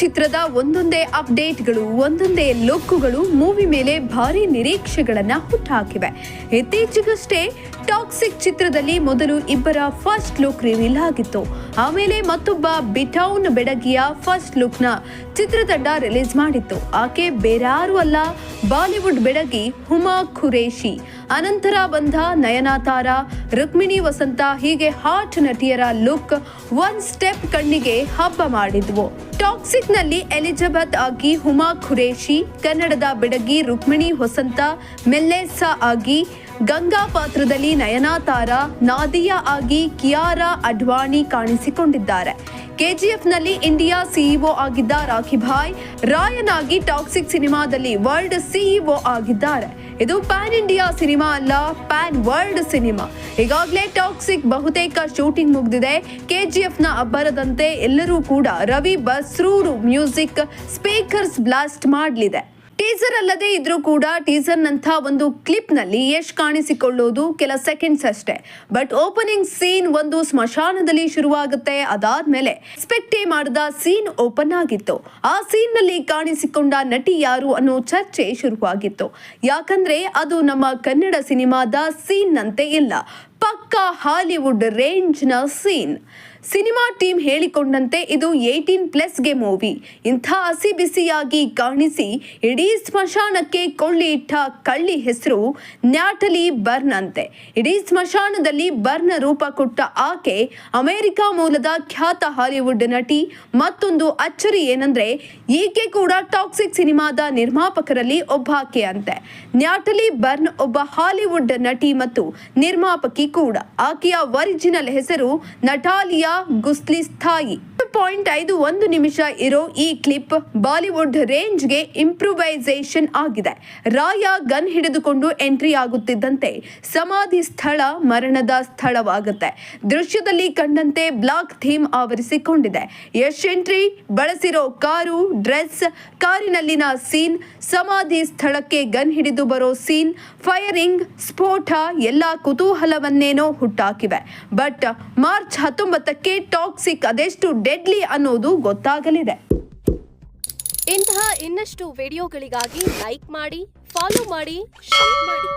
ಚಿತ್ರದ ಒಂದೊಂದೇ ಅಪ್ಡೇಟ್ಗಳು, ಒಂದೊಂದೇ ಲುಕ್ಗಳು ಮೂವಿ ಮೇಲೆ ಭಾರಿ ನಿರೀಕ್ಷೆಗಳನ್ನ ಹುಟ್ಟಾಕಿವೆ ಇತ್ತೀಚೆಗಷ್ಟೇ ಟಾಕ್ಸಿಕ್ ಚಿತ್ರದಲ್ಲಿ ಮೊದಲು ಇಬ್ಬರ ಫಸ್ಟ್ ಲುಕ್ ರಿವೀಲ್ ಆಗಿತ್ತು. ಆಮೇಲೆ ಮತ್ತೊಬ್ಬ ಬಿಟೌನ್ ಬೆಡಗಿಯ ಫಸ್ಟ್ ಲುಕ್ನ ಚಿತ್ರತಂಡ ರಿಲೀಸ್ ಮಾಡಿತ್ತು. ಆಕೆ ಬೇರಾರು ಅಲ್ಲ, ಬಾಲಿವುಡ್ ಬೆಡಗಿ ಹುಮಾ ಖುರೇಶಿ ಅನಂತರ ಬಂದ ನಯನತಾರ ರುಕ್ಮಿಣಿ ವಸಂತ ಹೀಗೆ ಹಾಟ್ ನಟಿಯರ ಲುಕ್ ಒನ್ ಸ್ಟೆಪ್ ಕಣ್ಣಿಗೆ ಹಬ್ಬ ಮಾಡಿದ್ವು. ಟಾಕ್ಸಿಕ್ನಲ್ಲಿ ಎಲಿಜಬೆತ್ ಆಗಿ ಹುಮಾ ಖುರೇಶಿ ಕನ್ನಡದ ಬಿಡಗಿ ರುಕ್ಮಿಣಿ ಹೊಸಂತ ಮೆಲ್ಲೆಸ್ಸಾ ಆಗಿ ಗಂಗಾ ಪಾತ್ರದಲ್ಲಿ ನಯನಾತಾರ ನಾದಿಯಾ ಆಗಿ ಕಿಯಾರಾ ಅಡ್ವಾಣಿ ಕಾಣಿಸಿಕೊಂಡಿದ್ದಾರೆ. ಕೆಜಿಎಫ್ನಲ್ಲಿ ಇಂಡಿಯಾ ಸಿಇಒ ಆಗಿದ್ದ ರಾಖಿ ರಾಯನಾಗಿ ಟಾಕ್ಸಿಕ್ ಸಿನಿಮಾದಲ್ಲಿ ವರ್ಲ್ಡ್ ಸಿಇಒ ಆಗಿದ್ದಾರೆ. ಇದು ಪ್ಯಾನ್ ಇಂಡಿಯಾ ಸಿನಿಮಾ ಅಲ್ಲ ಪ್ಯಾನ್ ವರ್ಲ್ಡ್ ಸಿನಿಮಾ ಈಗಾಗಲೇ ಟಾಕ್ಸಿಕ್ ಬಹುತೇಕ ಶೂಟಿಂಗ್ ಮುಗಿದಿದೆ. ಕೆಜಿಎಫ್ನ ಅಬ್ಬರದಂತೆ ಎಲ್ಲರೂ ಕೂಡ Ravi Basrur music speakers blast ಮಾಡಲಿದೆ. ಟೀಸರ್ ಅಲ್ಲದೆ ಇದ್ರೂ ಕೂಡ ಟೀಸರ್ ನಂಥ ಒಂದು ಕ್ಲಿಪ್ನಲ್ಲಿ ಯಶ್ ಕಾಣಿಸಿಕೊಳ್ಳೋದು ಕೆಲ ಸೆಕೆಂಡ್ಸ್ ಅಷ್ಟೇ. ಬಟ್ ಓಪನಿಂಗ್ ಸೀನ್ ಒಂದು ಸ್ಮಶಾನದಲ್ಲಿ ಶುರುವಾಗುತ್ತೆ. ಅದಾದ್ಮೇಲೆ ಎಕ್ಸ್ಪೆಕ್ಟೇ ಮಾಡಿದ ಸೀನ್ ಓಪನ್ ಆಗಿತ್ತು. ಆ ಸೀನ್ನಲ್ಲಿ ಕಾಣಿಸಿಕೊಂಡ ನಟಿ ಯಾರು ಅನ್ನೋ ಚರ್ಚೆ ಶುರುವಾಗಿತ್ತು. ಯಾಕಂದ್ರೆ ಅದು ನಮ್ಮ ಕನ್ನಡ ಸಿನಿಮಾದ ಸೀನ್ ನಂತೆ ಇಲ್ಲ. ಪಕ್ಕಾ ಹಾಲಿವುಡ್ ರೇಂಜ್ನ ಸೀನ್. ಸಿನಿಮಾ ಟೀಮ್ ಹೇಳಿಕೊಂಡಂತೆ ಇದು ಏಯ್ಟೀನ್ ಪ್ಲಸ್ಗೆ ಮೂವಿ. ಇಂಥ ಹಸಿ ಬಿಸಿಯಾಗಿ ಕಾಣಿಸಿ ಇಡೀ ಸ್ಮಶಾನಕ್ಕೆ ಕೊಳ್ಳಿ ಇಟ್ಟ ಕಳ್ಳಿ ಹೆಸರು ನ್ಯಾಟಲಿ ಬರ್ನ್ ಅಂತೆ. ಇಡೀ ಸ್ಮಶಾನದಲ್ಲಿ ಬರ್ನ ರೂಪ ಕೊಟ್ಟ ಆಕೆ ಅಮೆರಿಕ ಮೂಲದ ಖ್ಯಾತ ಹಾಲಿವುಡ್ ನಟಿ. ಮತ್ತೊಂದು ಅಚ್ಚರಿ ಏನಂದ್ರೆ, ಈಕೆ ಕೂಡ ಟಾಕ್ಸಿಕ್ ಸಿನಿಮಾದ ನಿರ್ಮಾಪಕರಲ್ಲಿ ಒಬ್ಬಾಕೆ ಅಂತೆ. ನ್ಯಾಟಲಿ ಬರ್ನ್ ಒಬ್ಬ ಹಾಲಿವುಡ್ ನಟಿ ಮತ್ತು ನಿರ್ಮಾಪಕಿ ಕೂಡ. ಆಕೆಯ ಒರಿಜಿನಲ್ ಹೆಸರು ನಟಾಲಿಯಾ ಗುಸ್ಲಿಸ್ಥಾಯಿ. ಪಾಯಿಂಟ್ ಐದು ಒಂದು ನಿಮಿಷ ಇರೋ ಈ ಕ್ಲಿಪ್ ಬಾಲಿವುಡ್ ರೇಂಜ್ಗೆ ಇಂಪ್ರೂವೈಸೇಷನ್ ಆಗಿದೆ. ರಾಯ ಗನ್ ಹಿಡಿದುಕೊಂಡು ಎಂಟ್ರಿ ಆಗುತ್ತಿದ್ದಂತೆ ಸಮಾಧಿ ಸ್ಥಳ ಮರಣದ ಸ್ಥಳವಾಗುತ್ತೆ. ದೃಶ್ಯದಲ್ಲಿ ಕಂಡಂತೆ ಬ್ಲಾಕ್ ಥೀಮ್ ಆವರಿಸಿಕೊಂಡಿದೆ. ಯಶ್ ಎಂಟ್ರಿ, ಬಳಸಿರೋ ಕಾರು, ಡ್ರೆಸ್, ಕಾರಿನಲ್ಲಿನ ಸೀನ್, ಸಮಾಧಿ ಸ್ಥಳಕ್ಕೆ ಗನ್ ಹಿಡಿದು ಬರೋ ಸೀನ್, ಫೈರಿಂಗ್, ಸ್ಫೋಟ, ಎಲ್ಲ ಕುತೂಹಲವನ್ನೇನೋ ಹುಟ್ಟಾಕಿವೆ. ಬಟ್ ಮಾರ್ಚ್ ಹತ್ತೊಂಬತ್ತಕ್ಕೆ ಟಾಕ್ಸಿಕ್ ಅದೆಷ್ಟು ಡೆಡ್ಲಿ ಅನ್ನೋದು ಗೊತ್ತಾಗಲಿದೆ. ಇಂತಹ ಇನ್ನಷ್ಟು ವಿಡಿಯೋಗಳಿಗಾಗಿ ಲೈಕ್ ಮಾಡಿ ಫಾಲೋ ಮಾಡಿ ಶೇರ್ ಮಾಡಿ.